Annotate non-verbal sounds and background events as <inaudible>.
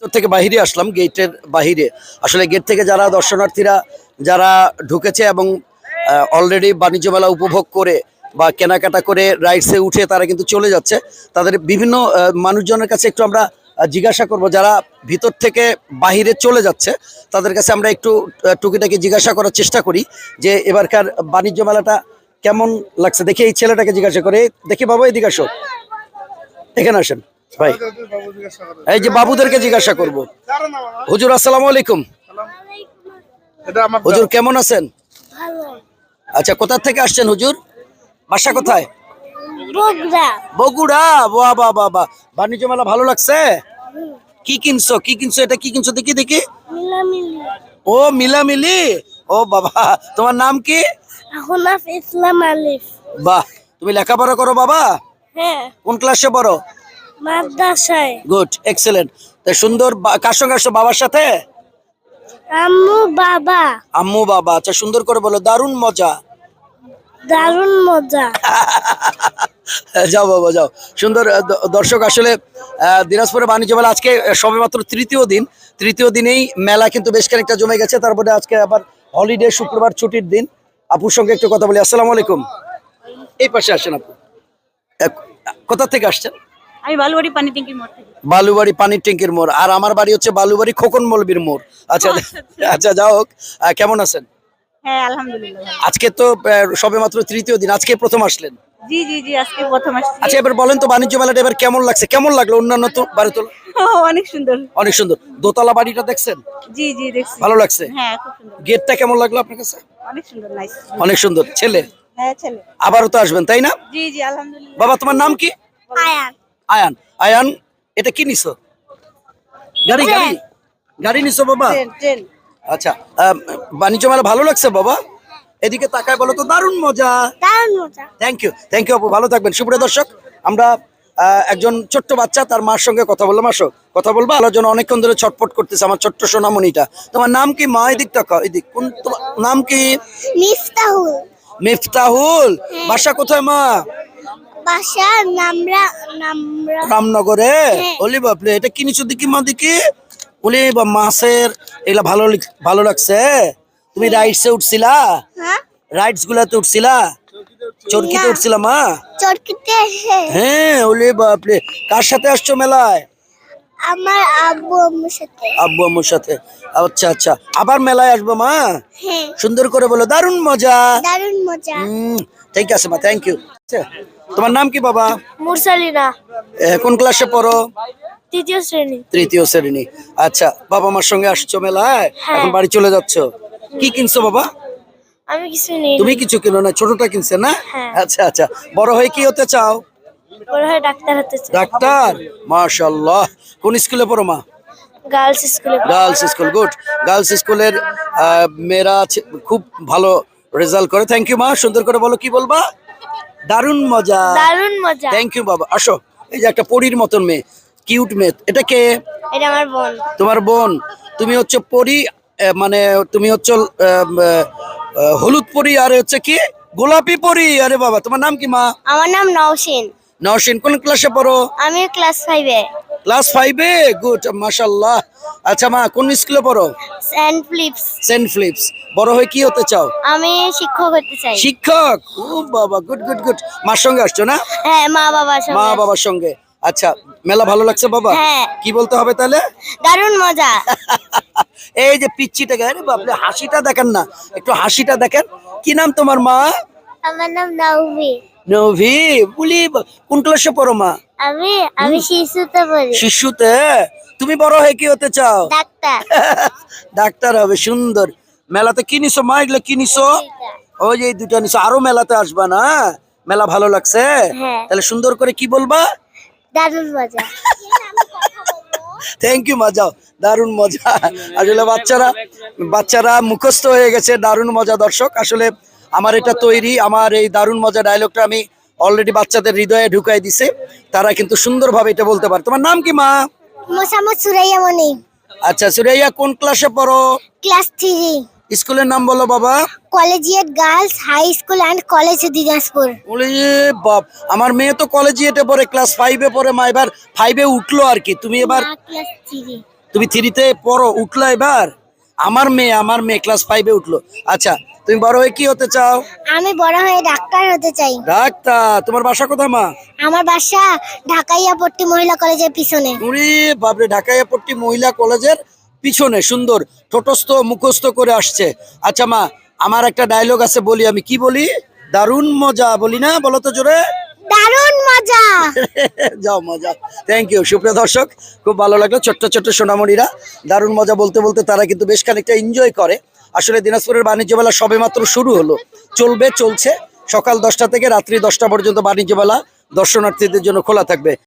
ভিতর থেকে বাহিরে আসলাম, গেটের বাহিরে। আসলে গেট থেকে যারা দর্শনার্থীরা, যারা ঢুকেছে এবং অলরেডি বাণিজ্য মেলা উপভোগ করে বা কেনাকাটা করে রাইডসে উঠে তারা কিন্তু চলে যাচ্ছে। তাদের বিভিন্ন মানুষজনের কাছে একটু আমরা জিজ্ঞাসা করব, যারা ভিতর থেকে বাহিরে চলে যাচ্ছে, তাদের কাছে আমরা একটু টুকিটাকি জিজ্ঞাসা করার চেষ্টা করি যে এবারকার বাণিজ্য মেলাটা কেমন লাগছে? দেখি এই ছেলেটাকে জিজ্ঞাসা করে। দেখি বাবা এদিকে আসো এখানে আসেন। ভাই এই যে বাবুদেরকে জিজ্ঞাসা করব। হুজুর আসসালামু আলাইকুম। হুজুর কেমন আছেন? আচ্ছা কোথা থেকে আসছেন হুজুর? বাসা কোথায়? বগুড়া। বাহ বাহ বাহ বাহ। বাণিজ্য মেলা ভালো লাগছে? কি কিনছো? কি কিনছো? এটা কি কিনছো? দেখি দেখি। ও মিলামিলি? ও বাবা। তোমার নাম কি? ইসলাম আলিফ। বাহ তুমি লেখাপড়া করো বাবা? হ্যাঁ। কোন ক্লাসে পড়ো? মাদ্রাসায়। গুড এক্সেলেন্ট তা সুন্দর কার সঙ্গে আসছো? বাবার সাথে? আম্মু বাবা। আম্মু বাবা। আচ্ছা সুন্দর করে বলো দারুণ মজা। দারুণ মজা। <laughs> যাও বাবা যাও। সুন্দর দর্শক আসলে দিনাজপুরে বাণিজ্য মেলা আজকে সবে মাত্র তৃতীয় দিন। তৃতীয় দিনেই মেলা কিন্তু বেশ খানিকটা জমে গেছে। তারপরে আজকে আবার হলিডে শুক্রবার ছুটির দিন। আপুর সঙ্গে একটু কথা বলি। আসসালামু আলাইকুম। এই পাশে আসেন আপু। কোথা থেকে আসছেন? আমি বালুবাড়ি পানি ট্যাঙ্কির মোড় থেকে। বালুবাড়ি পানির ট্যাঙ্কির মোড়। আর আমার বাড়ি হচ্ছে বালুবাড়ি খোকন মলবির মোড়। আচ্ছা আচ্ছা যাও হোক কেমন আছেন? হ্যাঁ আলহামদুলিল্লাহ। আজকে তো সবে মাত্র তৃতীয় দিন আজকে প্রথম আসলেন। জি জি জি আজকে প্রথম আসছি। আচ্ছা এবার বলেন তো বাণিজ্য মেলাটা এবার কেমন লাগছে? কেমন লাগল অন্যান্য তো বাড়ি তো অনেক সুন্দর। অনেক সুন্দর। দোতলা বাড়িটা দেখছেন? জি জি দেখছি। ভালো লাগছে? হ্যাঁ খুব সুন্দর। গেটটা কেমন লাগল আপনার কাছে? অনেক সুন্দর নাইস অনেক সুন্দর। ছেলে? হ্যাঁ ছেলে। আবারও তো আসবেন তাই না? জি জি আলহামদুলিল্লাহ। বাবা তোমার নাম কি? আয়ান। আয়ান আয়ান এটা কি নিছো? গাড়ি গাড়ি? গাড়ি নিছো বাবা? আচ্ছা বাণিজ্য মেলা ভালো লাগছে বাবা? এদিকে তাকায় বলো তো দারুণ মজা। দারুণ মজা। থ্যাংক ইউ থ্যাংক ইউ আপু ভালো থাকবেন। সুপ্রিয় দর্শক আমরা একজন ছোট্ট বাচ্চা তার মার সঙ্গে কথা বললাম। আসো কথা বলব। আলোর জন্য অনেকক্ষণ ধরে ছটপট করতেছে আমার ছোট্ট সোনামণিটা। তোমার নাম কি? মা এদিক টাকা এদিক। কোন তোমার নাম কি? মিফতাহুল। মিফতাহুল। বাসা কোথায় মা? বাসা নামরা নামরা রামনগরে? হ্যাঁ। ওলি বাপরে এটা কি নিচু দিকি মা দিকি ওলি বা মাছের এগুলা ভালো ভালো লাগছে। তুমি রাইডসে উঠছিলা? হ্যাঁ। রাইডস গুলাতে উঠছিলা? চরকিতে উঠছিলা মা? চরকিতে হ্যাঁ। ওলি বাপরে। কার সাথে আসছো মেলায়? আমার আব্বু আম্মুর সাথে। আব্বু আম্মুর সাথে। আচ্ছা আচ্ছা। আবার মেলায় আসব মা? হ্যাঁ। সুন্দর করে বলো। দারুণ মজা। দারুণ মজা। হুম, ঠিক আছে মা থ্যাংক ইউ তোমার নাম কি বাবা? মুরসালিনা। কোন ক্লাসে পড়ো? তৃতীয় শ্রেণি। তৃতীয় শ্রেণি। আচ্ছা বাবা মার সঙ্গে আসছো মেলায়? হ্যাঁ। এখন বাড়ি চলে যাচ্ছ? কি কিনছো বাবা? আমি কিছু নেই। তুমি কিছু কিনো না ছোটটা কিনছে না? হ্যাঁ। আচ্ছা আচ্ছা। বড় হয়ে কি হতে চাও? বড় হয়ে ডাক্তার হতে চাই। ডাক্তার? মাশাল্লাহ কোন স্কুলে পড়ো মা? গার্লস স্কুলে গার্লস স্কুল গুড। গার্লস স্কুলের মেয়েরা খুব ভালো রেজাল্ট করে। থ্যাংক ইউ মা। সুন্দর করে বলো কি বলবা? দারুণ মজা। দারুণ মজা। থ্যাংক ইউ বাবা। আসো এই যে একটা পরীর মতন মেয়ে কিউট মেয়ে। এটা কে? এটা আমার বোন। তোমার বোন। তুমি হচ্ছে পরি মানে তুমি হচ্ছে হলুদ পরি আর হচ্ছে কি? গোলাপি পরি। আরে বাবা তোমার নাম কি মা? আমার নাম নওশিন। নওশিন কোন ক্লাসে পড়ো? আমি ক্লাস ফাইভে ক্লাস ফাইভে গুড মাশাল্লাহ আচ্ছা মা কোন স্কুলে পড়ো? সেন্ট ফ্লিপস সেন্ট ফিলিপস বড় হয়ে কি হতে চাও? আমি শিক্ষক হতে চাই। শিক্ষক? ও বাবা গুড গুড গুড মার সঙ্গে আসছো না? হ্যাঁ মা বাবার মা বাবার সঙ্গে। আচ্ছা মেলা ভালো লাগছে বাবা? হ্যাঁ। কি বলতে হবে তাহলে? দারুণ মজা। <laughs> এই যে পিচ্ছিটাকে আরে বাপরে হাসিটা দেখেন না। একটু হাসিটা দেখেন। কি নাম তোমার মা? আমার নাম নাউবি নভি বলি কোন ক্লাসে পড়ো মা? আমি আমি শিশুতে পড়ি শিশুতে? তুমি বড় হয়ে কি হতে চাও? ডাক্তার। <laughs> ডাক্তার হবে সুন্দর। মেলাতে কি নিছো মা? এগুলো কি নিছো? ওই যে দুটা নিছো। আরও মেলাতে আসবা না? মেলা ভালো লাগছে? হ্যাঁ। তাহলে সুন্দর করে কি বলবা? দারুণ মজা। থ্যাংক ইউ মা যাও। দারুণ মজা। আসলে বাচ্চারা বাচ্চারা মুখস্থ হয়ে গেছে। দারুণ মজা দর্শক। আসলে আমার এটা তৈরি আমার এই দারুণ মজা ডায়লগটা আমি অলরেডি বাচ্চাদের হৃদয়ে ঢুকাই দিছে। তারা কিন্তু সুন্দরভাবে এটা বলতে পারে। তোমার নাম কি মা? মোসাম্মদ সুরাইয়া মনি। আচ্ছা সুরাইয়া কোন ক্লাসে পড়ো? Class three. স্কুলের নাম বলো বাবা। Collegiate girls high school and college Dinajpur. বলে বাপ আমার মেয়ে তো কলেজে এটা পড়ে ক্লাস ফাইভে পড়ে মা এবার ফাইভে উঠল আর কি। তুমি এবার ক্লাস তুমি থ্রিতে পড়ো উঠল এবার? আমার মেয়ে আমার মেয়ে ক্লাস ফাইভে উঠল। আচ্ছা তুমি বড় হয়ে কি হতে চাও? আমি বড় হয়ে ডাক্তার হতে চাই। ডাক্তার? তোমার বাসা কোথায় মা? আমার বাসা ঢাকাইয়াপট্টি মহিলা কলেজের পিছনে। উরে বাপরে ঢাকাইয়াপট্টি মহিলা কলেজের পিছনে সুন্দর। ঠোঁটস্থ মুখস্থ করে আসছে। আচ্ছা মা আমার একটা ডায়লগ আছে বলি আমি। কি বলি? দারুণ মজা বলি না? বলো তো জোরে। দারুণ মজা। <laughs> যাও মজা। থ্যাংক ইউ সুপ্রিয় দর্শক খুব ভালো লাগল ছোট্ট ছোট্ট সোনামণিরা। দারুণ মজা বলতে বলতে তারা কিন্তু বেশ খানিকটা এনজয় করে। আসলে দিনাজপুরের বাণিজ্য মেলা সবেমাত্র শুরু হলো। চলবে, চলছে। সকাল দশটা থেকে রাত্রি দশটা পর্যন্ত বাণিজ্য মেলা দর্শনার্থীদের জন্য খোলা থাকবে।